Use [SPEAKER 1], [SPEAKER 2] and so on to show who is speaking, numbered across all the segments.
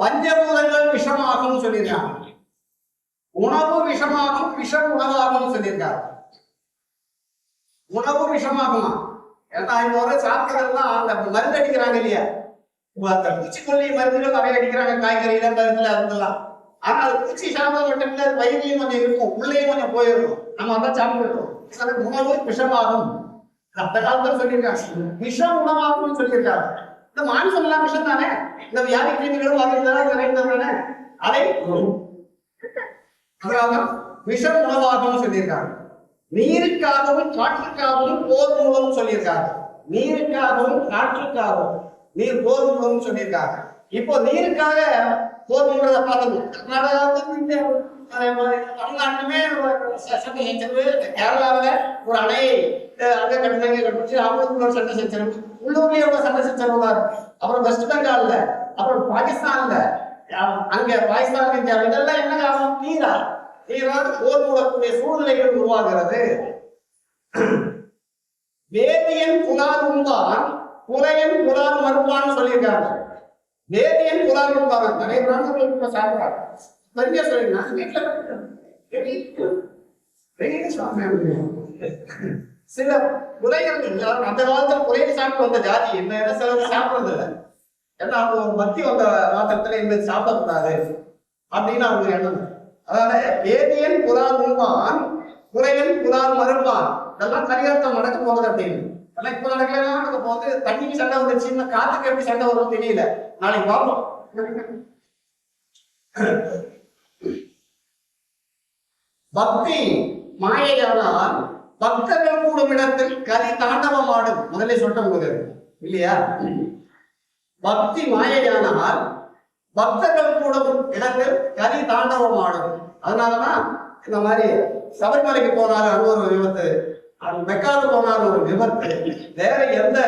[SPEAKER 1] பஞ்சபூதங்கள் விஷமாகும் சொல்லியிருக்காங்க. உணவு விஷமாகும் விஷம் உணவாகும் சொல்லியிருக்காங்க. உணவு விஷமாகுமா? ஏன்னா இப்போ வர சாப்பிட்றதுலாம் அந்த மருந்து அடிக்கிறாங்க இல்லையா? அந்த பூச்சிக்கொல்லி மருந்துகள் நிறைய அடிக்கிறாங்க காய்கறியில மருந்துல அதுலாம் ஆனா அது பூச்சி சாப்பிட மட்டும் இல்ல வயிறுலையும் கொஞ்சம் இருக்கும் உள்ளேயும் கொஞ்சம் போயிடும். நம்ம அதான் சாப்பிட்டுருக்கோம் உணவு விஷமாகும். அந்த காலத்துல சொல்லியிருக்காங்க. விஷம் உணவாகும்னு சொல்லியிருக்காங்க. இந்த மாமிசம் எல்லாம் விஷயம் தானே இந்த வியாதி கிருமிகளும் வகைகள் தானே அதை அதனால விஷம் உணவாகவும் சொல்லியிருக்காங்க. நீருக்காகவும் காற்றுக்காகவும் போர் மூலம் சொல்லியிருக்காங்க. நீருக்காகவும் காற்றுக்காகவும் நீர் போர் மூலம் சொல்லியிருக்காங்க. இப்போ நீருக்காக போர் மூலத்தை பார்த்தது கர்நாடகாவுக்கு அதே மாதிரி தமிழ்நாட்டுமே ஒரு சச்சரவு கேரளாவில் ஒரு அணையை அங்கே அங்க கட்டினாங்க கட்டிச்சு அவங்களுக்கு ஒரு சண்டை சச்சரவு உள்ளூர்லயே ஒரு சண்டை சச்சரவு இருக்கு அப்புறம் வெஸ்ட் பெங்கால்ல அப்புறம் பாகிஸ்தான்ல அங்கே அங்க பாகிஸ்தான் இந்தியாவில் இதெல்லாம் என்ன காரணம்? தீரா நீரால் போர் மூடக்கூடிய சூழ்நிலைகள் உருவாகிறது. வேதியன் புலால் உண்பான் புலையன் புலார் மறுப்பான்னு சொல்லியிருக்காங்க. வேதியன் புலார் உண்பான். நிறைய பிராந்தங்களுக்கு சாப்பிட்றாங்க. சாப்பிடுறாங்க நிறைய சொல்லி சில முறைகள் அந்த காலத்துல புலையை சாப்பிட்டு வந்த ஜாதி என்ன? சிலர் சாப்பிடுறது இல்லை. ஏன்னா அவங்க ஒரு மத்தி வந்த மாத்திரத்துல இந்த சாப்பிடக்கூடாது அப்படின்னு அவங்க எண்ணம். அதாவது வேதியன் புலால் உண்பான் குறையன் புலால் மறுப்பான் இதெல்லாம் கரிகார்த்தம் நடக்க போகுது அப்படின்னு. அதெல்லாம் இப்ப நடக்கலாம் நடக்க போகுது. தண்ணிக்கு சண்டை வந்துச்சுன்னா காத்துக்கு எப்படி சண்டை வரும் தெரியல. நாளைக்கு பார்ப்போம். பக்தி மாயையானால் பக்தர்கள் கூடும் இடத்தில் கலி தாண்டவமாடும். முதலே முதல்ல உங்களுக்கு. இல்லையா? பக்தி மாயையானால் பக்தர்கள் கூடும் இடத்தில் கலி தாண்டவம் ஆடும் அதனாலதான் இந்த மாதிரி சபரிமலைக்கு போனாலும் அது ஒரு விபத்து. அது மெக்காவுக்கு போனாலும் ஒரு விபத்து. வேற எந்த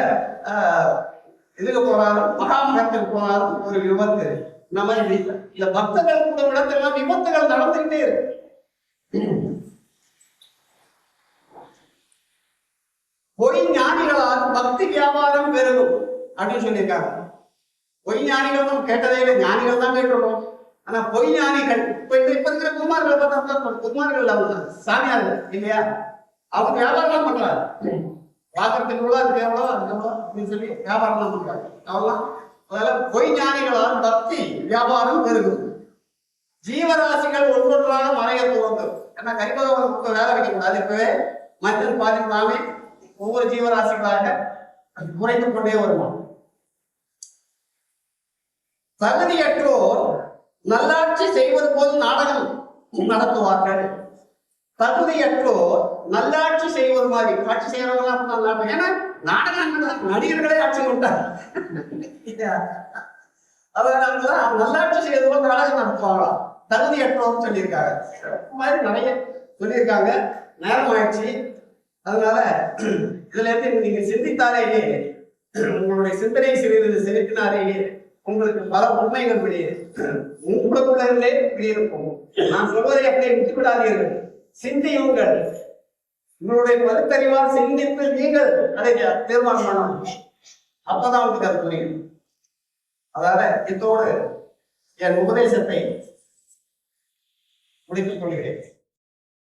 [SPEAKER 1] இதுக்கு போனாலும் மகாமகத்துக்கு போனாலும் ஒரு விபத்து. இந்த மாதிரி இந்த பக்தர்கள் கூடும் இடத்துல விபத்துகள் நடந்துகிட்டே இருக்கு பொய் ஞானிகளால் பக்தி வியாபாரம் பெருகும் அப்படின்னு சொல்லியிருக்காங்க. பொய் ஞானிகள் நம்ம கேட்டதே இல்லை ஞானிகள் தான் கேட்டுருக்கோம். ஆனா பொய் ஞானிகள் இப்ப இந்த இப்ப இருக்கிற குமார்கள் பார்த்தா குமார்கள் அவங்க சாமியார்கள் இல்லையா? அவங்க வியாபாரம் பண்றாங்க. பார்க்கறதுக்கு எவ்வளோ அதுக்கு எவ்வளோ அதுக்கு எவ்வளோ அப்படின்னு சொல்லி வியாபாரம் தான் பண்றாங்க. அவ்வளோ அதெல்லாம் பொய் ஞானிகளால் பக்தி வியாபாரம் பெருகும். ஜீவராசிகள் ஒன்றொன்றாக மறைய துவங்கும். ஏன்னா கரிபகவான் வேலை வைக்கக்கூடாது இப்பவே. மஞ்சள் பாதிப்பாமே ஒவ்வொரு ஜீவராசிகளாக குறைந்து கொண்டே வருவான் தகுதியற்றோர் நல்லாட்சி செய்வது போல் நாடகம் நடத்துவார்கள். தகுதியற்றோர் நல்லாட்சி செய்வது மாதிரி ஆட்சி செய்யறவங்களா இருந்தாங்க ஏன்னா நாடகம் நடிகர்களே ஆட்சி கொண்டார் அதான் நல்லாட்சி செய்வது போல் நாடகம் நடத்துவாங்களாம் தகுதியற்றோர்னு சொல்லியிருக்காங்க. மாதிரி நிறைய சொல்லியிருக்காங்க. நேரம் ஆயிடுச்சு. அதனால இதுல இருந்து நீங்க சிந்தித்தாலேயே உங்களுடைய சிந்தனை சிறிது செலுத்தினாலேயே உங்களுக்கு பல உண்மைகள் வெளியே உங்களுக்குள்ள இருந்தே வெளியிருக்கும் நான் சொல்வதை அப்படியே விட்டுவிடாதீர்கள். சிந்தியுங்கள். உங்களுடைய பகுத்தறிவால் சிந்தித்து நீங்கள் அதை தீர்மானம் பண்ணணும் அப்பதான் உங்களுக்கு அது புரியும். அதால இதோடு என் உபதேசத்தை முடித்துக் கொள்கிறேன்.